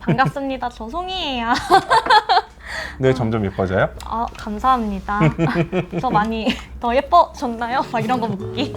반갑습니다. 저 송이에요. 네, 점점 예뻐져요. 아, 감사합니다. 저 많이 더 예뻐졌나요? 막 이런 거 묻기.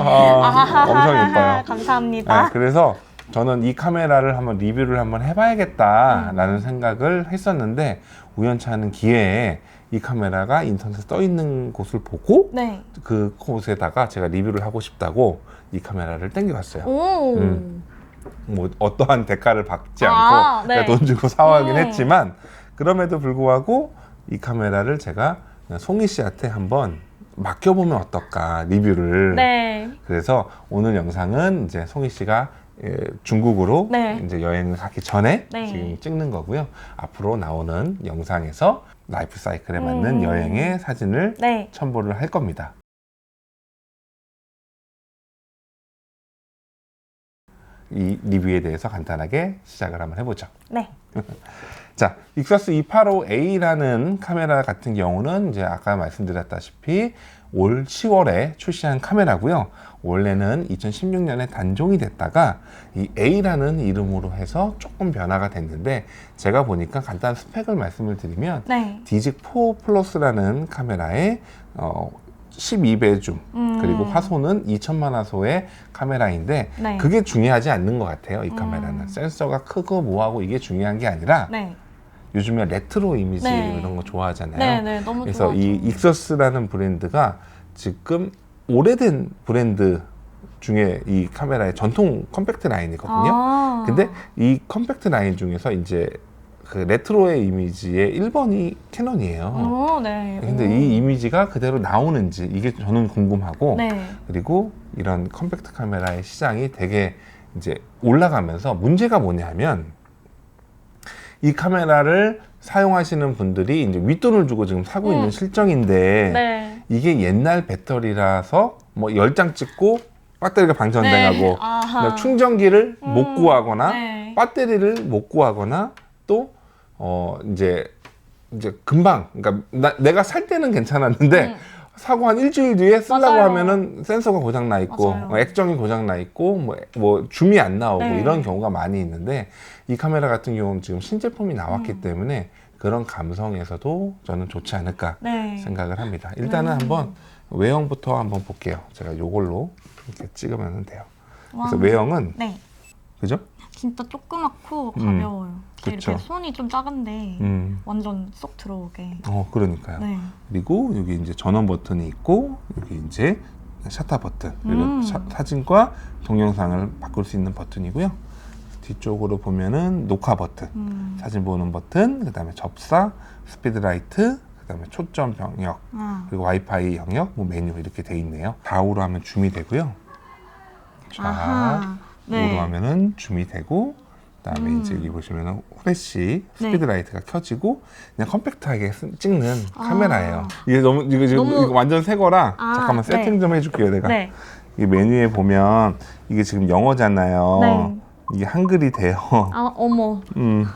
아, 엄청 예뻐요. 감사합니다. 네, 그래서 저는 이 카메라를 한번 리뷰를 한번 해봐야겠다라는 생각을 했었는데 우연찮은 기회에 이 카메라가 인터넷에 떠 있는 곳을 보고 네. 그 곳에다가 제가 리뷰를 하고 싶다고 이 카메라를 땡겨왔어요. 오. 음. 뭐 어떠한 대가를 받지 아, 않고 네. 그냥 돈 주고 사와긴 음. 했지만 그럼에도 불구하고 이 카메라를 제가 송이 씨한테 한번 맡겨보면 어떨까 리뷰를 네. 그래서 오늘 영상은 이제 송이 씨가 예, 중국으로 네. 이제 여행을 가기 전에 네. 지금 찍는 거고요. 앞으로 나오는 영상에서 라이프 사이클에 맞는 음. 여행의 사진을 네. 첨부를 할 겁니다. 이 리뷰에 대해서 간단하게 시작을 한번 해보죠. 네. 자, 익서스 285A라는 카메라 같은 경우는 이제 아까 말씀드렸다시피 올 10월에 출시한 카메라고요. 원래는 2016년에 단종이 됐다가 이 A라는 이름으로 해서 조금 변화가 됐는데 제가 보니까 간단 스펙을 말씀을 드리면 네. 디직 4 플러스라는 카메라에 어 12배 줌 음. 그리고 화소는 2천만 화소의 카메라인데 네. 그게 중요하지 않는 것 같아요. 이 카메라는 음. 센서가 크고 뭐하고 이게 중요한 게 아니라 네. 요즘에 레트로 이미지 네. 이런 거 좋아하잖아요. 네, 네. 너무 그래서 좋아죠. 이 익서스라는 브랜드가 지금 오래된 브랜드 중에 이 카메라의 전통 컴팩트 라인이거든요. 아. 근데 이 컴팩트 라인 중에서 이제 그 레트로의 이미지의 1번이 캐논이에요. 오, 네. 근데 오. 이 이미지가 그대로 나오는지 이게 저는 궁금하고 네. 그리고 이런 컴팩트 카메라의 시장이 되게 이제 올라가면서 문제가 뭐냐면 이 카메라를 사용하시는 분들이 이제 윗돈을 주고 지금 사고 음. 있는 실정인데 네. 이게 옛날 배터리라서 뭐 10장 찍고 배터리가 방전돼가고 네. 충전기를 못 음, 구하거나 네. 배터리를 못 구하거나 또 어 이제 이제 금방 그러니까 나- 내가 살 때는 괜찮았는데 음. 사고 한 일주일 뒤에 쓰려고 맞아요. 하면은 센서가 고장 나 있고 맞아요. 어, 액정이 고장 나 있고 뭐, 뭐 줌이 안 나오고 네. 이런 경우가 많이 있는데 이 카메라 같은 경우는 지금 신제품이 나왔기 음. 때문에 그런 감성에서도 저는 좋지 않을까 네. 생각을 합니다. 일단은 음. 한번 외형부터 한번 볼게요. 제가 요걸로 이렇게 찍으면 돼요. 와. 그래서 외형은 네. 그죠? 진짜 조그맣고 음. 가벼워요. 이렇게 손이 좀 작은데 음, 완전 쏙 들어오게. 어 그러니까요. 네. 그리고 여기 이제 전원 버튼이 있고 여기 이제 셔터 버튼 그리고 음. 사, 사진과 동영상을 바꿀 수 있는 버튼이고요. 뒤쪽으로 보면은 녹화 버튼, 음. 사진 보는 버튼, 그다음에 접사, 스피드 라이트, 그다음에 초점 병역, 아. 그리고 와이파이 영역, 뭐 메뉴 이렇게 돼 있네요. 좌우로 하면 줌이 되고요. 좌, 아하. 네. 하면은 줌이 되고 그다음에 음. 이제 여기 보시면은 후레쉬 스피드 네. 라이트가 켜지고 그냥 컴팩트하게 쓰- 찍는 아. 카메라예요. 이게 너무 이거 지금 너무- 이거 완전 새 거라 아, 잠깐만 네. 세팅 좀 해줄게요 내가. 네. 이 메뉴에 보면 이게 지금 영어잖아요. 네. 이게 한글이 돼요. 아, 어머. 음.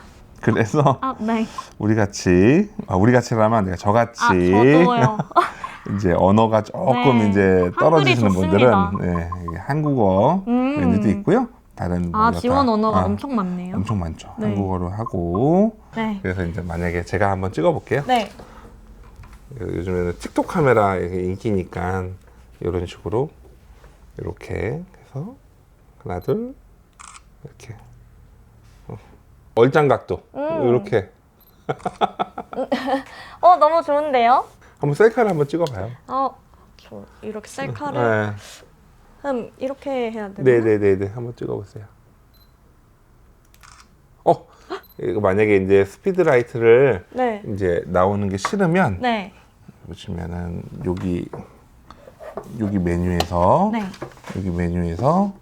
그래서 아, 네. 우리 같이 아, 우리 같이라면 안 돼요. 저같이 아, 저도요. 이제 언어가 조금 네. 이제 떨어지시는 한글이 분들은 좋습니다. 네, 이게 한국어 음. 메뉴도 있고요. 다른 아, 뭐 지원 언어가 아, 엄청 많네요. 엄청 많죠. 네. 한국어로 하고 네. 그래서 이제 만약에 제가 한번 찍어볼게요. 네. 요즘에는 틱톡 카메라 인기니까 이런 식으로 이렇게 해서 하나 둘 이렇게 어. 얼짱 각도 음. 이렇게 어, 너무 좋은데요? 한번 셀카를 한번 찍어봐요. 어, 저 이렇게 셀카를 네. 음, 이렇게 해야 되나? 네네네네 한번 찍어보세요. 어 이거 만약에 이제 스피드 라이트를 네. 이제 나오는 게 싫으면 네. 보시면은 여기 여기 메뉴에서 네. 여기 메뉴에서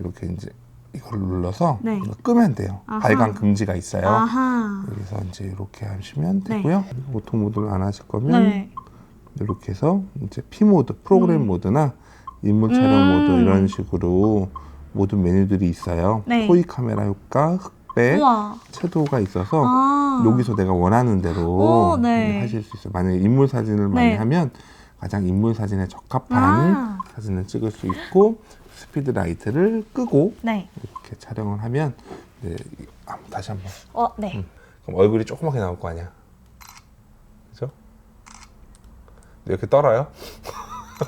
이렇게 이제 이걸 눌러서 네. 이거 끄면 돼요. 아하. 발광 금지가 있어요. 아하. 여기서 이제 이렇게 하시면 네. 되고요. 오토 모드를 안 하실 거면 네. 이렇게 해서 이제 P 모드, 프로그램 음. 모드나 인물 촬영 음. 모드 이런 식으로 모든 메뉴들이 있어요. 네. 토이 카메라 효과, 흑백, 우와. 채도가 있어서 아. 여기서 내가 원하는 대로 오, 네. 하실 수 있어요. 만약에 인물 사진을 많이 네. 하면 가장 인물 사진에 적합한 아. 사진을 찍을 수 있고 스피드 라이트를 끄고 네. 이렇게 촬영을 하면 이제 아, 다시 한번 어, 네. 음. 그럼 얼굴이 조그맣게 나올 거 아니야. 그죠? 이렇게 떨어요?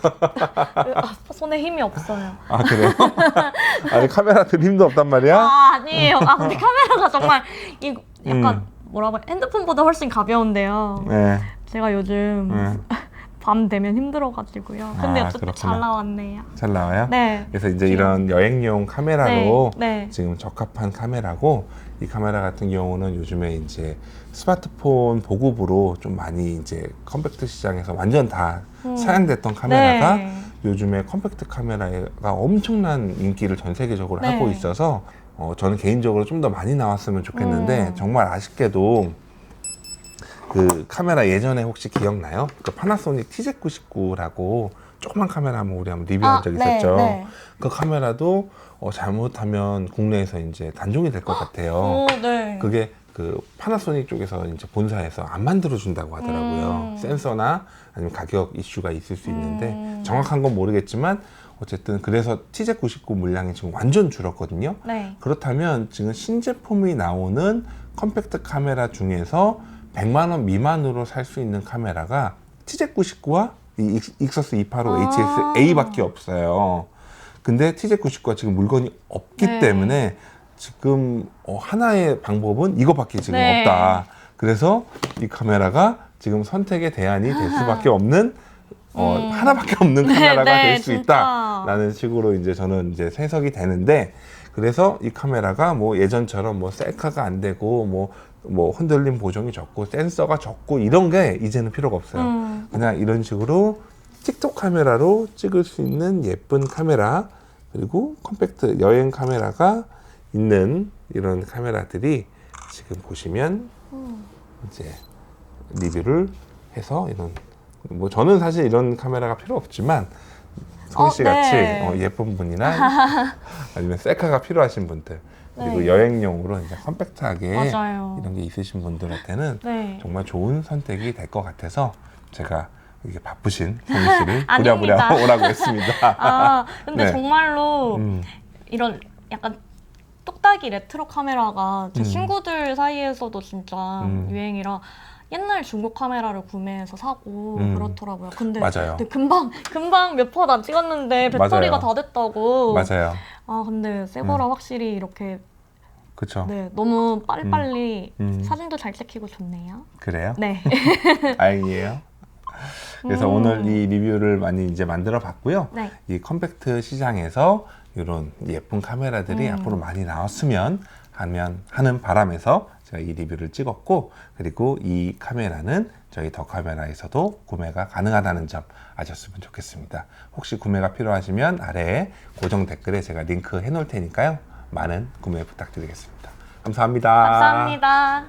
아, 손에 힘이 없어요. 아 그래요? 아니 카메라 들 힘도 없단 말이야? 아, 아니에요. 아, 근데 카메라가 정말 이 약간 음. 뭐라고 해? 핸드폰보다 훨씬 가벼운데요. 네. 제가 요즘 네. 밤 되면 힘들어가지고요. 근데 아, 어쨌든 그렇구나. 잘 나왔네요. 잘 나와요? 네. 그래서 이제 이런 여행용 카메라로 네, 네. 지금 적합한 카메라고 이 카메라 같은 경우는 요즘에 이제 스마트폰 보급으로 좀 많이 이제 컴팩트 시장에서 완전 다 음. 사양됐던 카메라가 네. 요즘에 컴팩트 카메라가 엄청난 인기를 전 세계적으로 네. 하고 있어서 어, 저는 개인적으로 좀 더 많이 나왔으면 좋겠는데 음. 정말 아쉽게도 그 카메라 예전에 혹시 기억나요? 그 파나소닉 TZ99라고 조그만 카메라 한번 우리 한번 리뷰한 적 네, 있었죠. 네. 그 카메라도 어, 잘못하면 국내에서 이제 단종이 될 것 같아요. 오, 네. 그게 그 파나소닉 쪽에서 이제 본사에서 안 만들어 준다고 하더라고요. 음. 센서나 아니면 가격 이슈가 있을 수 있는데 음. 정확한 건 모르겠지만 어쨌든 그래서 TZ99 물량이 지금 완전 줄었거든요. 네. 그렇다면 지금 신제품이 나오는 컴팩트 카메라 중에서 100만 원 미만으로 살 수 있는 카메라가 TZ99와 이 익- 익서스 285 아. HSA밖에 없어요. 근데 TZ99가 지금 물건이 없기 네. 때문에 지금 어, 하나의 방법은 이거밖에 지금 네. 없다. 그래서 이 카메라가 지금 선택의 대안이 될 수밖에 없는 어, 음. 하나밖에 없는 네, 카메라가 네, 될수 진짜. 있다라는 식으로 이제 저는 이제 해석이 되는데 그래서 이 카메라가 뭐 예전처럼 뭐 셀카가 안 되고 뭐 뭐 흔들림 보정이 적고 센서가 적고 이런 게 이제는 필요가 없어요. 음. 그냥 이런 식으로 틱톡 카메라로 찍을 수 있는 예쁜 카메라 그리고 컴팩트 여행 카메라가 있는 이런 카메라들이 지금 보시면 음. 이제 리뷰를 해서 이런 뭐 저는 사실 이런 카메라가 필요 없지만 소희 씨 어, 같이 네. 어, 예쁜 분이나 아니면 셀카가 필요하신 분들 그리고 네. 여행용으로 이제 컴팩트하게 맞아요. 이런 게 있으신 분들한테는 네. 정말 좋은 선택이 될 것 같아서 제가 이게 바쁘신 송희 씨를. 부랴부랴 오라고 했습니다. 아, 근데 네. 정말로 음, 이런 약간 똑딱이 레트로 카메라가 제 음. 친구들 사이에서도 진짜 음. 유행이라 옛날 중국 카메라를 구매해서 사고 음. 그렇더라고요. 근데, 맞아요. 근데 금방 금방 몇 퍼 안 찍었는데 배터리가 맞아요. 다 됐다고. 맞아요. 아 근데 새 거라 확실히 이렇게 그렇죠. 네 너무 빨리빨리 음. 사진도 잘 찍히고 좋네요. 그래요? 네. 다행이에요. 그래서 음. 오늘 이 리뷰를 많이 이제 만들어 봤고요. 네. 이 컴팩트 시장에서 이런 예쁜 카메라들이 음. 앞으로 많이 나왔으면 하면 하는 바람에서 제가 이 리뷰를 찍었고 그리고 이 카메라는 저희 더 카메라에서도 구매가 가능하다는 점 아셨으면 좋겠습니다. 혹시 구매가 필요하시면 아래에 고정 댓글에 제가 링크 해 놓을 테니까요. 많은 구매 부탁드리겠습니다. 감사합니다. 감사합니다.